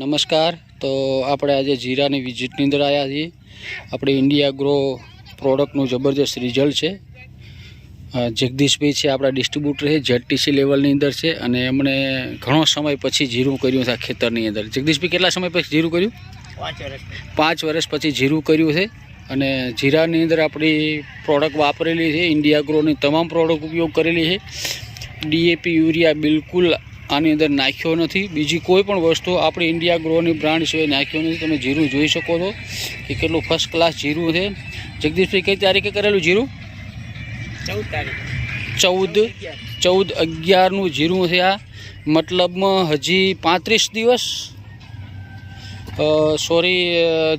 નમસ્કાર. તો આપણે આજે જીરાની વિઝિટની અંદર આવ્યા છીએ. આપણે ઇન્ડિયા ગ્રો પ્રોડક્ટનું જબરજસ્ત રિઝલ્ટ છે. જગદીશભાઈ છે આપણા ડિસ્ટ્રીબ્યુટર છે જેડટીસી લેવલની અંદર છે અને એમણે ઘણો સમય પછી જીરું કર્યું છે આ ખેતરની અંદર. જગદીશભાઈ કેટલા સમય પછી જીરું કર્યું? પાંચ વર્ષ પાંચ વર્ષ પછી જીરું કર્યું છે અને જીરાની અંદર આપણી પ્રોડક્ટ વાપરેલી છે ઇન્ડિયા ગ્રોની તમામ પ્રોડક્ટ ઉપયોગ કરેલી છે. ડીએપી યુરિયા બિલકુલ આની અંદર નાખ્યો નથી. બીજી કોઈ પણ વસ્તુ આપણી ઇન્ડિયા ગ્રોની બ્રાન્ડ સિવાય નાખ્યો નથી. તમે જીરું જોઈ શકો છો કે કેટલું ફર્સ્ટ ક્લાસ જીરું છે. જગદીશભાઈ કઈ તારીખે કરેલું જીરું? ચૌદ તારીખ. ચૌદ ચૌદ અગિયારનું જીરું છે આ. મતલબમાં હજી પાંત્રીસ દિવસ. સોરી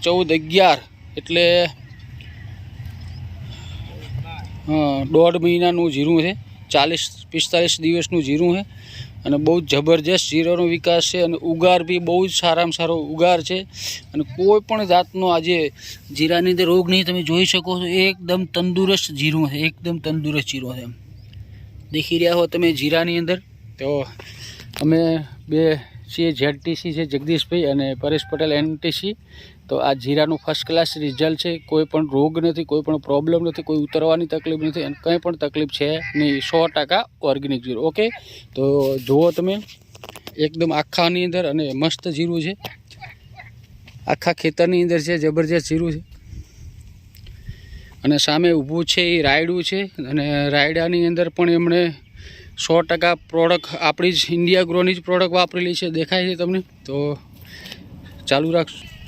ચૌદ અગિયાર એટલે હા, દોઢ મહિનાનું જીરું છે. ચાલીસ, પિસ્તાલીસ દિવસનું જીરું છે અને બહુ જ જબરજસ્ત જીરાનો વિકાસ છે અને ઉગાર બી બહુ જ સારામાં સારો ઉગાર છે. અને કોઈ પણ જાતનો આજે જીરાની અંદર રોગ નહીં, તમે જોઈ શકો છો, એકદમ તંદુરસ્ત જીરું છે, એકદમ તંદુરસ્ત જીરું છે દેખી રહ્યા હો તમે જીરાની અંદર? તો અમે બે છીએ જેડટીસી છે, જગદીશભાઈ અને પરેશ પટેલ એનટીસી તો આ જીરાનું ફર્સ્ટ ક્લાસ રિઝલ્ટ છે. કોઈ પણ રોગ નથી, કોઈ પણ પ્રોબ્લેમ નથી, કોઈ ઉતરવાની તકલીફ નથી અને કંઈ પણ તકલીફ છે નહીં. સો ટકા ઓર્ગેનિક જીરું ઓકે તો જુઓ તમે, એકદમ આખાની અંદર અને મસ્ત જીરું છે. આખા ખેતરની અંદર છે, જબરજસ્ત જીરું છે. અને સામે ઊભું છે એ રાયડું છે અને રાયડાની અંદર પણ એમણે સો ટકા પ્રોડક્ટ આપણી જ ઇન્ડિયા ગ્રોની જ પ્રોડક્ટ વાપરેલી છે. દેખાય છે તમને? તો ચાલુ રાખશું.